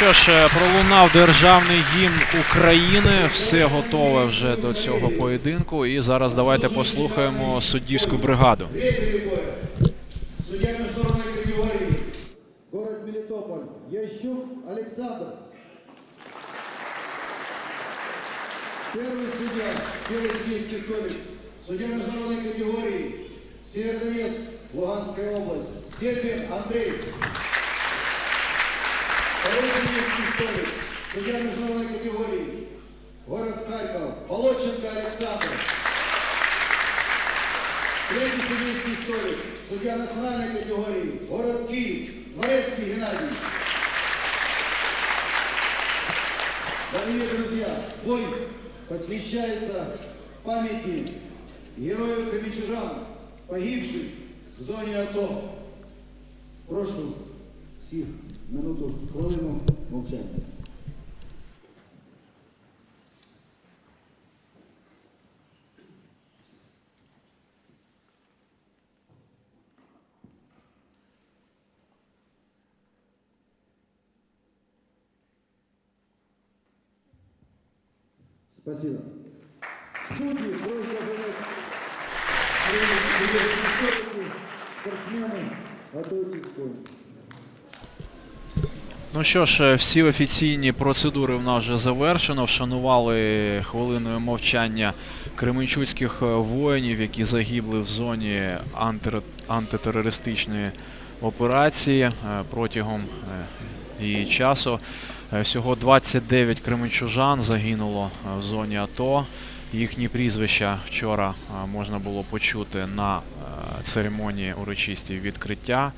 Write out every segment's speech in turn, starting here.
Що ж, е, пролунав державний гімн України. Все готове вже до цього поєдинку. І зараз давайте послухаємо суддівську бригаду. Судья международной категории. Город Мелитополь. Ящук Александр. Первый судья. Первый судейский столик. Судья международной категории. Северодонецк. Луганская область. Сербин Андрей. Столик. Судья международной категории. Город Харьков. Володченко Александр. Третий судейский столик. Судья национальной категории. Город Киев. Дворецкий Геннадий. Дорогие друзья, бой посвящается памяти героев Кременчужан, погибших в зоне АТО. Прошу всіх минуту хвилину мовчання. Спасибо. Судьи, столики, спортсмены, готовьтесь к. Ну що ж, е, всі офіційні процедури в нас вже завершено. Вшанували хвилиною мовчання кременчуцьких е, воїнів, які загибли в зоні антир- антитерористичної операції е, протягом її часу. Всього 29 кременчужан загинуло в зоні АТО. Їхні прізвища вчора можна було почути на церемонії урочистій відкриття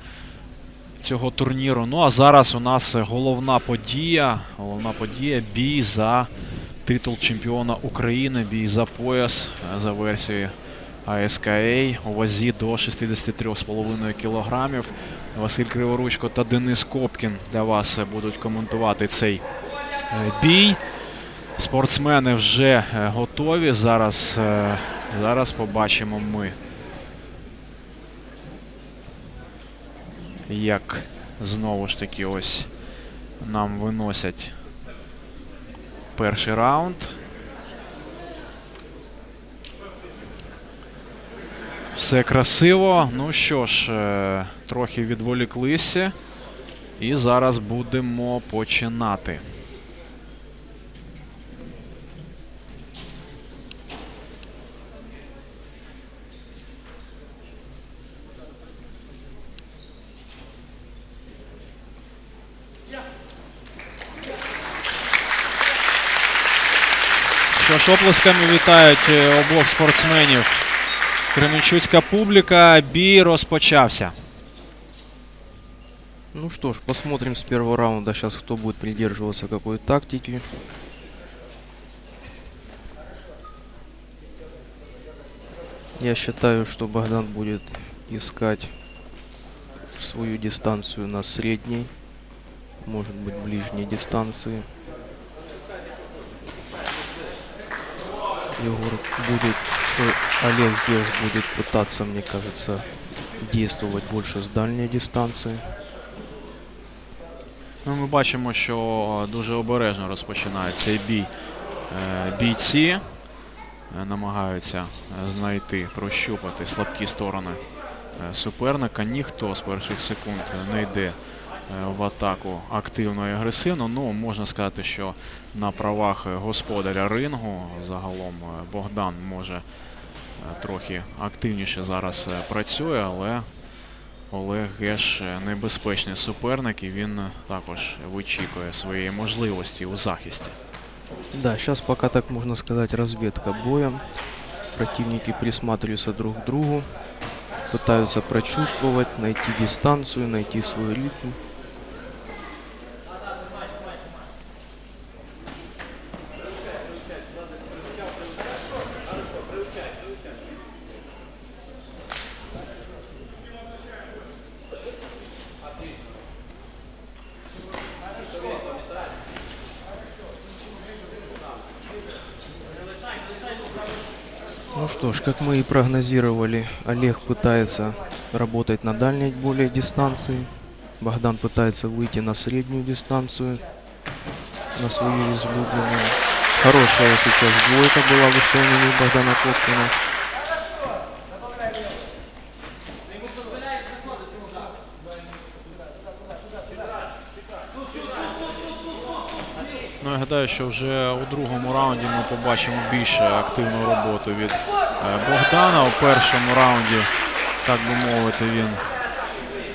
цього турніру. Ну а зараз у нас головна подія. Головна подія бій за титул чемпіона України, бій за пояс за версією АСКА у вазі до 63,5 кілограмів. Василь Криворучко та Денис Копкін для вас будуть коментувати цей е, бій. Спортсмени вже е, готові. Зараз, е, зараз побачимо ми. Як знову ж таки ось нам виносять перший раунд. Все красиво. Ну що ж, е, трохи відволіклися. І зараз будемо починати. Що ж, оплесками вітають е, обох спортсменів. Кременчуцька публіка. Бій розпочався. Ну что ж, посмотрим с первого раунда сейчас, кто будет придерживаться какой тактики. Я считаю, что Богдан будет искать свою дистанцию на средней, может быть ближней дистанции. Егор будет, ой, Олег здесь будет пытаться, мне кажется, действовать больше с дальней дистанции. Ну, ми бачимо, що дуже обережно розпочинають цей бій. Е, Бійці е, намагаються е, знайти, прощупати слабкі сторони е, суперника. Ніхто з перших секунд не йде е, в атаку активно і агресивно. Ну, можна сказати, що на правах господаря рингу загалом е, Богдан може е, трохи активніше зараз е, працює, але Олег Геш е, небезпечний суперник і він е, також вичікує своєї можливості у захисті. Да, сейчас пока так можно сказать разведка боя. Противники присматриваются друг к другу, пытаются прочувствовать, найти дистанцию, найти свой ритм. Ну что ж, как мы и прогнозировали, Олег пытается работать на дальней более дистанции. Богдан пытается выйти на среднюю дистанцию, на свою излюбленную. Хорошая сейчас двойка была в исполнении Богдана Копкина. Ну, що вже у другому раунді ми побачимо більше активну роботу від е, Богдана. У першому раунді, так би мовити, він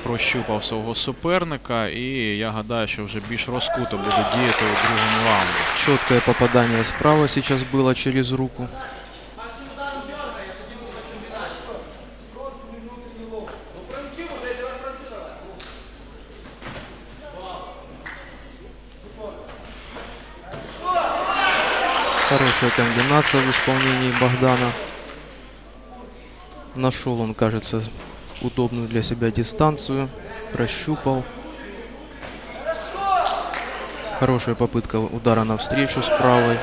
прощупав свого суперника, і я гадаю, що вже більш розкуто буде діяти у другому раунді. Чітке попадання справа зараз було через руку. Хорошая комбинация в исполнении Богдана. Нашел он, кажется, удобную для себя дистанцию. Прощупал. Хорошая попытка удара навстречу с правой.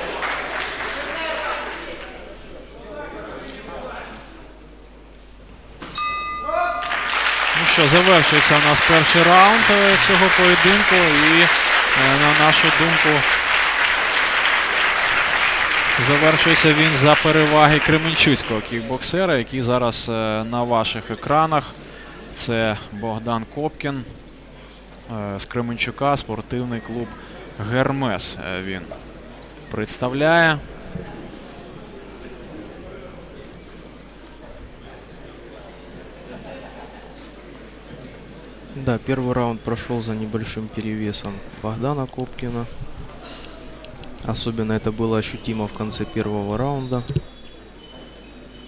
Ну що, завершується у нас перший раунд е, цього поєдинку, і е, на нашу думку завершується він за переваги кременчуцького кікбоксера, який зараз е, на ваших екранах. Це Богдан Копкін е, з Кременчука, спортивний клуб Гермес. е, Він представляє. Да, первый раунд прошел за небольшим перевесом Богдана Копкина. Особенно это было ощутимо в конце первого раунда.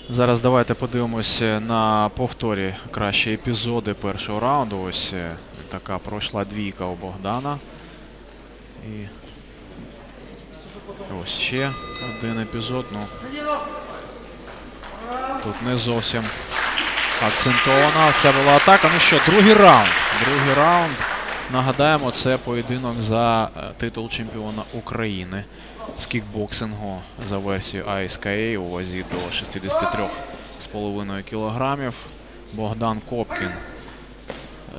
Зараз давайте подивимось е, на повторі кращі епізоди першого раунду. Ось е, така пройшла двійка у Богдана. І ось ще один епізод. Ну, тут не зовсім акцентована. Це була атака. Ну що, другий раунд. Другий раунд. Нагадаємо, це поєдинок за е, титул чемпіона України з кікбоксингу за версією ASKA у вазі до 63,5 кілограмів. Богдан Копкін.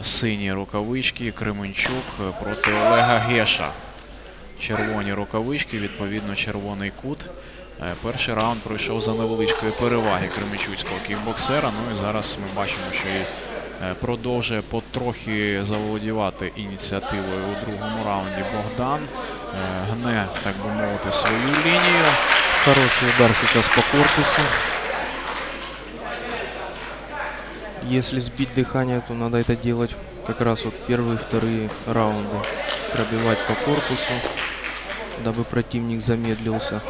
Сині рукавички, Кременчук е, проти Олега Геша. Червоні рукавички, відповідно, червоний кут. Е, Перший раунд пройшов за невеличкої переваги кременчуцького кікбоксера. Ну і зараз ми бачимо, що і продовжує потрохи заволодівати ініціативою у другому раунді Богдан. Е, Гне, так би мовити, свою лінію. Хороший удар сейчас по корпусу. Если сбить дыхание, то надо это делать как раз вот первые и вторые раунды. Пробивать по корпусу, дабы противник замедлился.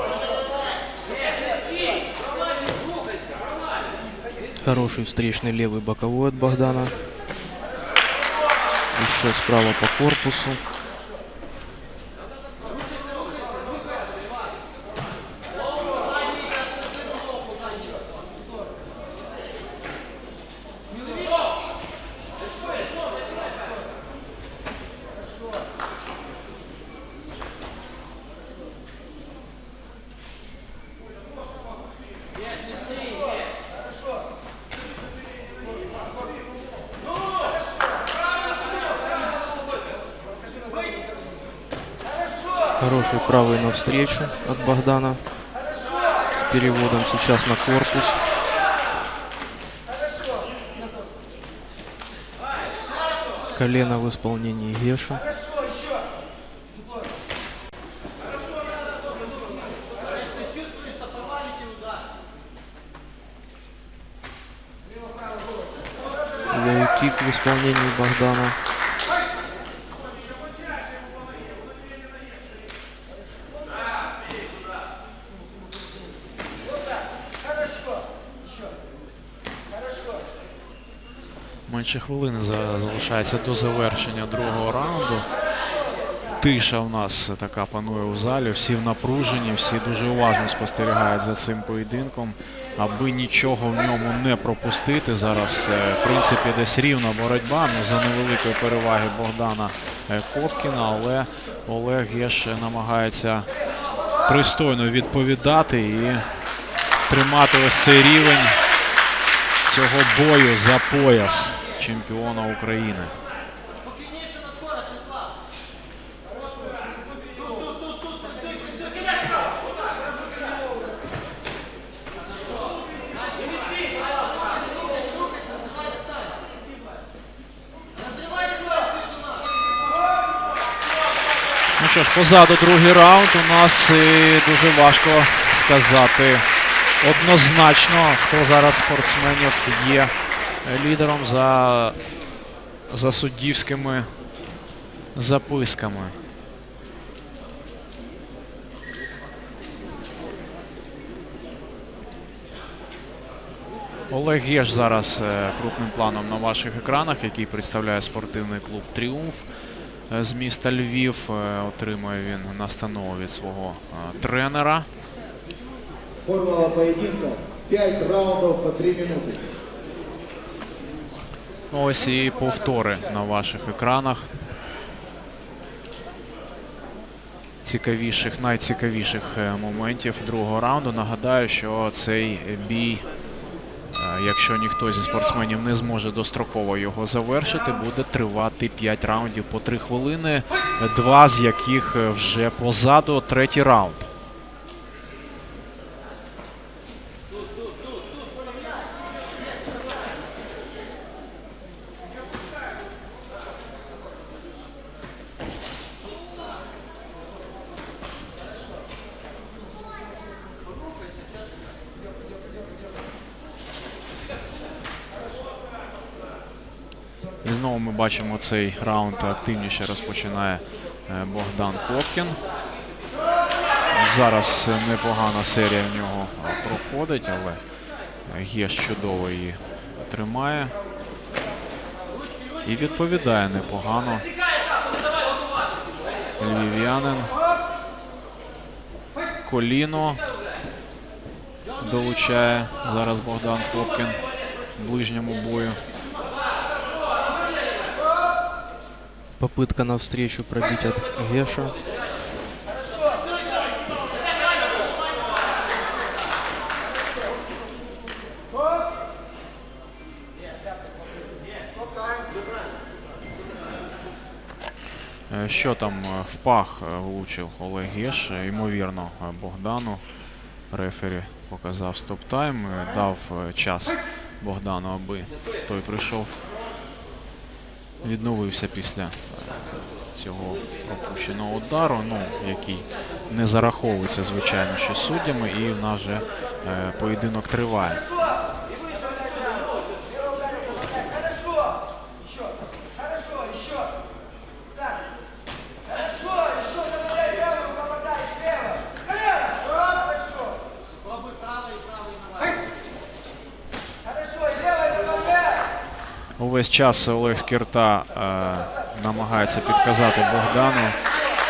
Хороший встречный левый боковой от Богдана. Еще справа по корпусу. Навстречу от Богдана. С переводом сейчас на корпус. Колено в исполнении Геша. Лоу-кик в исполнении Богдана. Менше хвилини залишається до завершення другого раунду. Тиша в нас така панує у залі. Всі в напруженні, всі дуже уважно спостерігають за цим поєдинком, аби нічого в ньому не пропустити. Зараз, е, в принципі, десь рівна боротьба ну, за невеликої переваги Богдана е, Копкіна, але Олег Геш намагається пристойно відповідати і тримати ось цей рівень цього бою за пояс чемпіона України. Ну що ж, позаду другий раунд у нас і дуже важко сказати однозначно, хто зараз спортсменів є лідером за, за суддівськими записками. Олег Геш зараз е, крупним планом на ваших екранах, який представляє спортивний клуб Тріумф е, з міста Львів. Е, Отримує він настанову від свого тренера. Формула поединка. 5 раундов по 3 минуты. Ось і повтори на ваших екранах. Цікавіших, найцікавіших е, моментів другого раунду. Нагадаю, що цей бій, е, якщо ніхто зі спортсменів не зможе достроково його завершити, буде тривати 5 раундів по 3 хвилини, два з яких е, вже позаду третій раунд. І знову ми бачимо цей раунд активніше розпочинає е, Богдан Копкін. Зараз непогана серія в нього проходить, але Геш чудово її тримає. І відповідає непогано. Львів'янин. Коліно долучає зараз Богдан Копкін в ближньому бою. Попытка навстречу пробить от Геша. Е, Що там е, в пах е, влучив Олег Геш, ймовірно, Богдану. Рефері показав стоп-тайм, дав час Богдану, аби той прийшов, відновився після цього пропущеного удару, ну, який не зараховується, звичайно, що суддями, і в нас вже е, поєдинок триває. Увесь час Олег Скірта е, намагається підказати Богдану,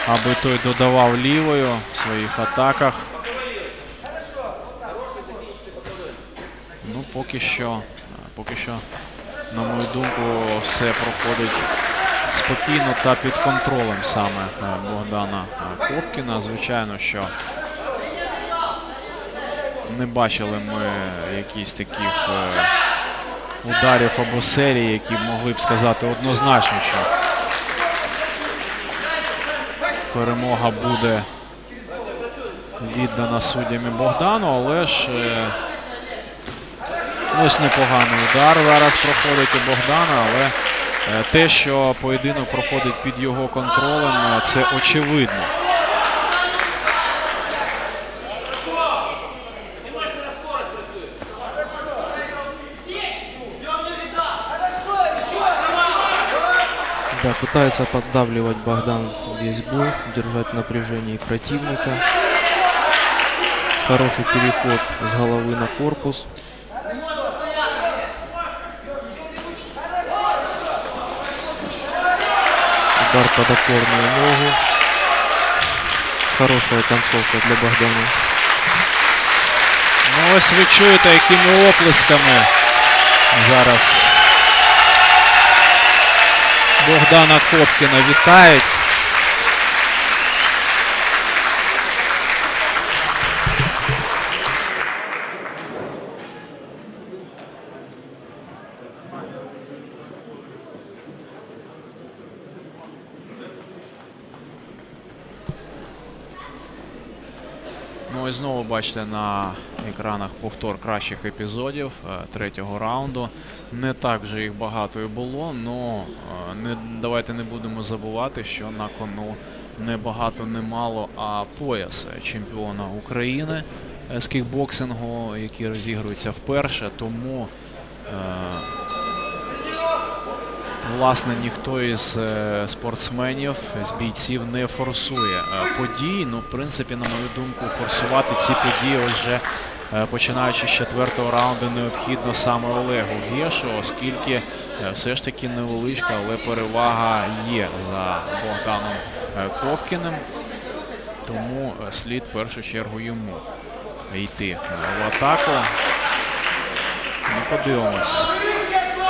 аби той додавав лівою в своїх атаках. Ну, поки що, поки що, на мою думку, все проходить спокійно та під контролем саме е, Богдана е, Копкіна. Звичайно, що не бачили ми якісь таких. е, ударів або серій, які могли б сказати однозначно, що перемога буде віддана суддями Богдану, але ж е, ось непоганий удар зараз проходить у Богдана, але е, те, що поєдинок проходить під його контролем, е, це очевидно. Да, пытается поддавливать Богдан весь бой, держать в напряжении противника. Хороший переход с головы на корпус. Удар под опорную ногу. Хорошая концовка для Богдана. Ну ось ви чуєте, якими оплесками зараз Богдана Копкіна вітають. Ну знову бачите на екранах повтор кращих епізодів е, третього раунду. Не так вже їх багато і було, але не, давайте не будемо забувати, що на кону не багато, не мало, а пояс чемпіона України з кікбоксингу, який розігрується вперше. Тому е, власне ніхто із е, спортсменів, з бійців не форсує е, подій. Ну, в принципі, на мою думку, форсувати ці події вже починаючи з четвертого раунду необхідно саме Олегу Гешу, оскільки е, все ж таки невеличка, але перевага є за Богданом е, Ковкіним. Тому е, слід в першу чергу йому йти е, в атаку. Ну, подивимось.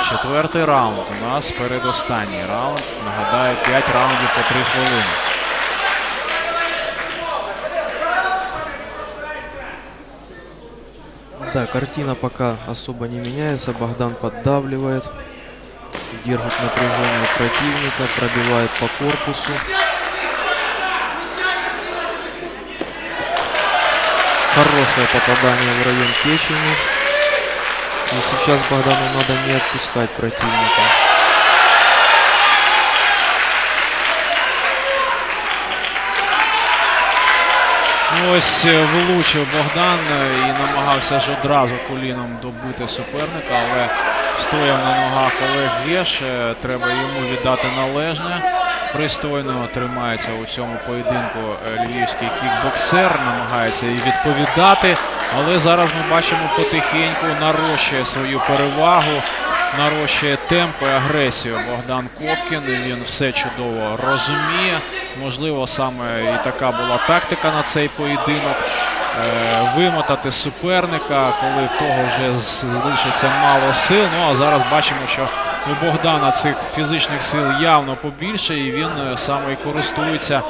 Четвертий раунд у нас передостанній раунд. Нагадаю, 5 раундів по 3 хвилини. Да, картина пока особо не меняется. Богдан поддавливает, держит напряжение противника, пробивает по корпусу. Хорошее попадание в район печени. И сейчас Богдану надо не отпускать противника. Ось е, влучив Богдан е, і намагався ж одразу коліном добити суперника, але стояв на ногах Олег Геш. Е, Треба йому віддати належне. Пристойно тримається у цьому поєдинку львівський кікбоксер, намагається і відповідати. Але зараз ми бачимо потихеньку нарощує свою перевагу, нарощує темп і агресію Богдан Копкін. Він все чудово розуміє. Можливо, саме і така була тактика на цей поєдинок. Е, Вимотати суперника, коли в того вже залишиться мало сил. Ну а зараз бачимо, що у Богдана цих фізичних сил явно побільше, і він е, саме і користується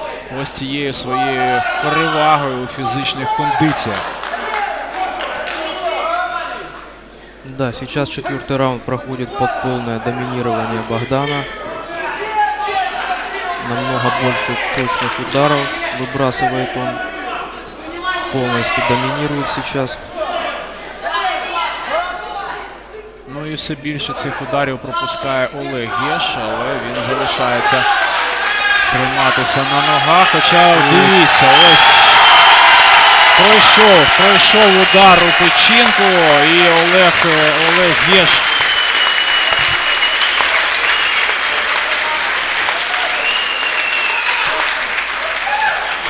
ось цією своєю перевагою у фізичних кондиціях. Да, сейчас четвертый раунд проходит под полное доминирование Богдана. Намного больше точных ударов выбрасывает он. Полностью доминирует сейчас. Ну і все більше цих ударів пропускає Олег Єш, але він залишається триматися на ногах. Хоча дивіться, ось пройшов, пройшов удар у печінку і Олег, Олег Єш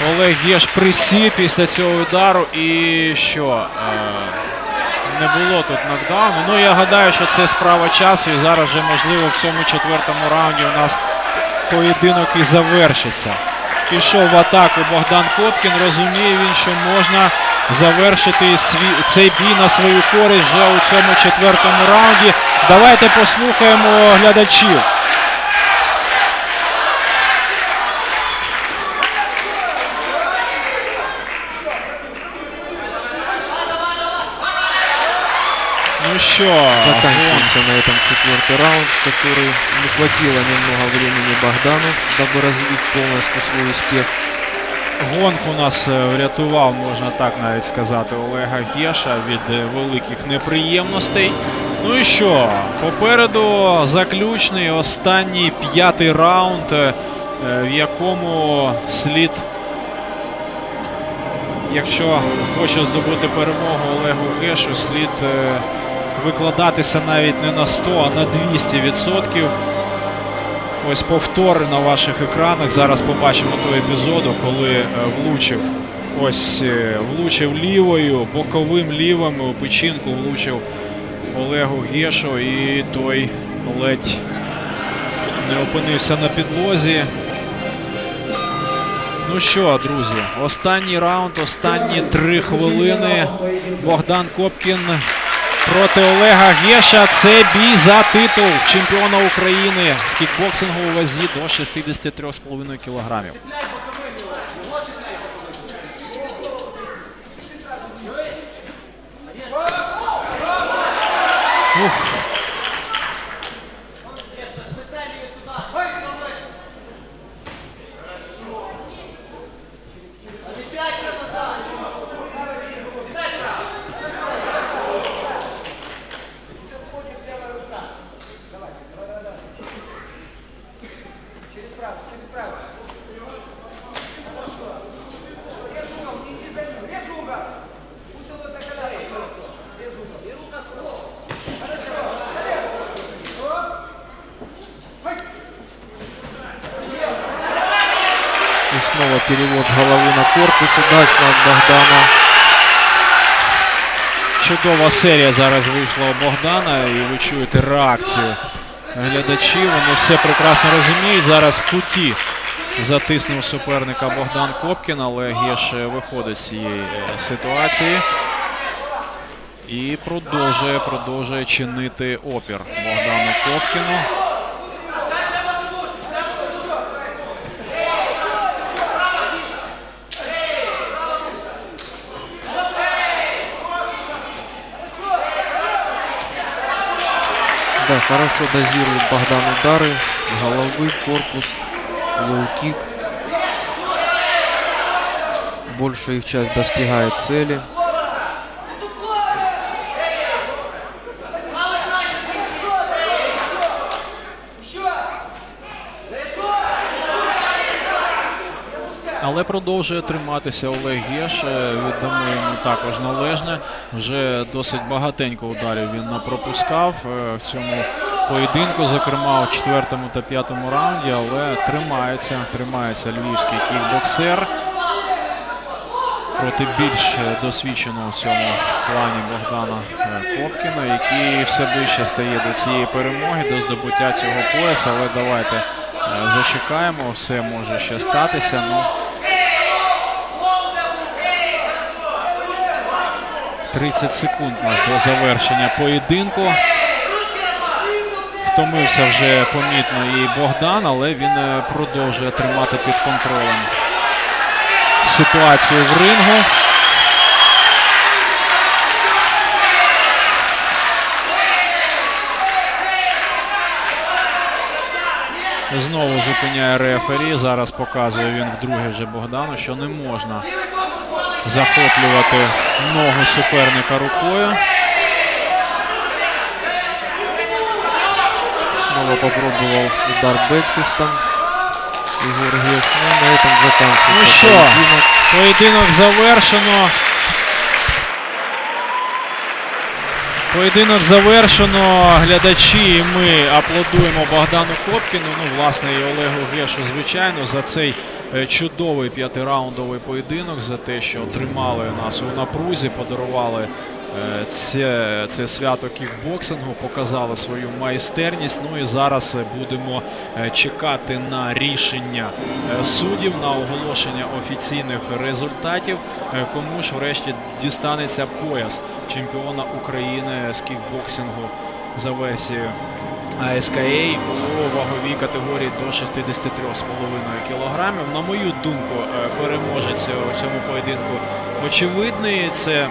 Олег Єш присів після цього удару і що? Е, не було тут нокдауну. Ну я гадаю, що це справа часу і зараз вже можливо в цьому четвертому раунді у нас поєдинок і завершиться. Пішов в атаку Богдан Копкін. Розуміє він, що можна завершити свій, цей бій на свою користь вже у цьому четвертому раунді. Давайте послухаємо глядачів. Ну що, Заканчивается на этом четвертый раунд, который не хватило немного времени Богдану, дабы развить полностью свой успех. Гонку нас е, врятував, можна так навіть сказати, Олега Геша від е, великих неприємностей. Ну і що? Попереду заключний останній п'ятий раунд, е, е, в якому слід, якщо хоче здобути перемогу Олегу Гешу, слід е, викладатися навіть не на 100, а на 200%. Ось повтори на ваших екранах. Зараз побачимо той епізоду, коли е, влучив ось е, влучив лівою, боковим лівим у печінку влучив Олегу Гешу і той ледь не опинився на підлозі. Ну що, друзі, останній раунд, останні три хвилини. Богдан Копкін проти Олега Геша. Це бій за титул чемпіона України з кікбоксингу у вазі до 63,5 кілограмів. Ух. Корпус удачно от Богдана. Чудова серія зараз вийшла у Богдана, і ви чуєте реакцію глядачів. Вони все прекрасно розуміють. Зараз куті затиснув суперника Богдан Копкін, але Геш е, виходить з цієї е, ситуації. І продовжує, продовжує чинити опір Богдану Копкіну. Да, хорошо дозирует Богдан удары. Головы, корпус, лоу-кик. Большая их часть достигает цели. Але продовжує триматися Олег. Е, Віддамо йому також належне. Вже досить багатенько ударів він напропускав е, в цьому поєдинку, зокрема у четвертому та п'ятому раунді, але тримається, тримається львівський кікбоксер проти більш е, досвідченого в цьому плані Богдана е, Копкіна, який все ближче стає до цієї перемоги, до здобуття цього пояса. Але давайте е, зачекаємо, все може ще статися. Ну, 30 секунд у нас до завершення поєдинку. Втомився вже помітно і Богдан, але він е, продовжує тримати під контролем ситуацію в рингу. Знову зупиняє рефері. Зараз показує він вдруге вже Богдану, що не можна захоплювати ногу суперника рукою. Снова попробовал удар бэкфистом. Егор Геш. Ну, на этом заканчивается Ну що, поєдинок завершено. Поєдинок завершено. Глядачі і ми аплодуємо Богдану Копкіну. Ну, власне, і Олегу Гешу, звичайно, за цей чудовий п'ятираундовий поєдинок, за те, що тримали нас у напрузі, подарували е, це, це свято кікбоксингу, показали свою майстерність. Ну і зараз е, будемо е, чекати на рішення е, суддів, на оголошення офіційних результатів. Е, Кому ж врешті дістанеться пояс чемпіона України з кікбоксингу за версією ASKA у ваговій категорії до 63,5 кілограмів. На мою думку, е, переможець у цьому поєдинку очевидний. Це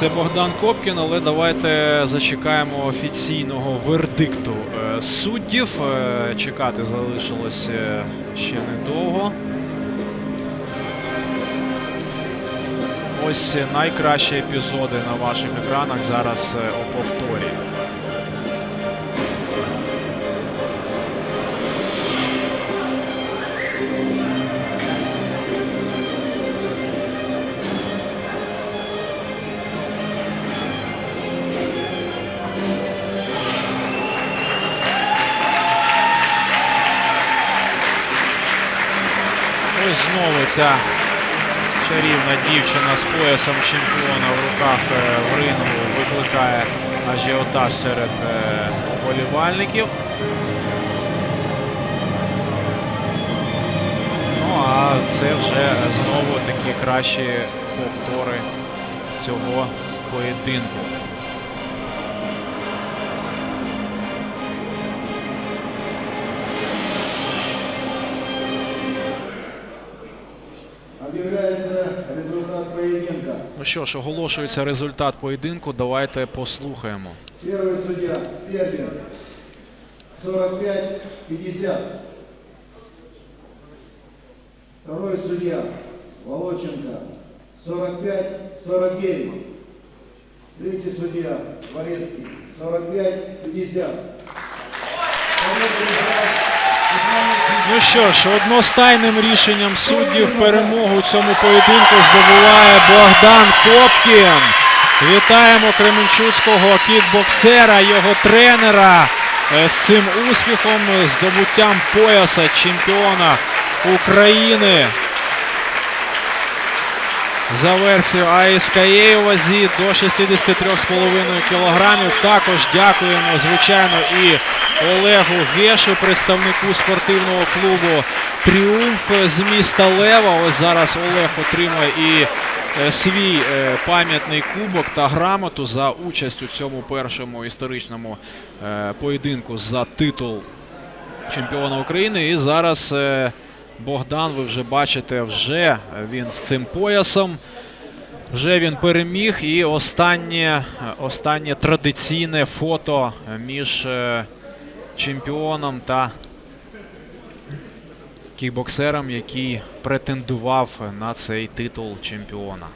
це Богдан Копкін, але давайте зачекаємо офіційного вердикту е, суддів. Е, Чекати залишилось е, ще недовго. Ось найкращі епізоди на ваших екранах зараз е, у повторі. Ось знову чарівна дівчина з поясом чемпіона в руках е, в рингу викликає ажіотаж серед е, вболівальників. Ну а це вже знову такі кращі повтори цього поєдинку. Ну що ж, оголошується результат поєдинку. Давайте послухаємо. Первый судья Сербин 45-50. Второй судья Волоченко 45-49. Третий судья Дворецкий 45-50. Ну що ж, одностайним рішенням суддів перемогу в цьому поєдинку здобуває Богдан Копкін. Вітаємо кременчуцького кікбоксера, його тренера е, з цим успіхом, здобуттям пояса чемпіона України. За версією АСКЄ вазі до 63,5 кілограмів. Також дякуємо, звичайно, і Олегу Гешу, представнику спортивного клубу Тріумф з міста Лева. Ось зараз Олег отримує і е, свій е, пам'ятний кубок та грамоту за участь у цьому першому історичному е, поєдинку за титул чемпіона України. І зараз Богдан, ви вже бачите, вже він з цим поясом. Вже він переміг. І останнє, останнє традиційне фото між е, чемпіоном та кікбоксером, який претендував на цей титул чемпіона.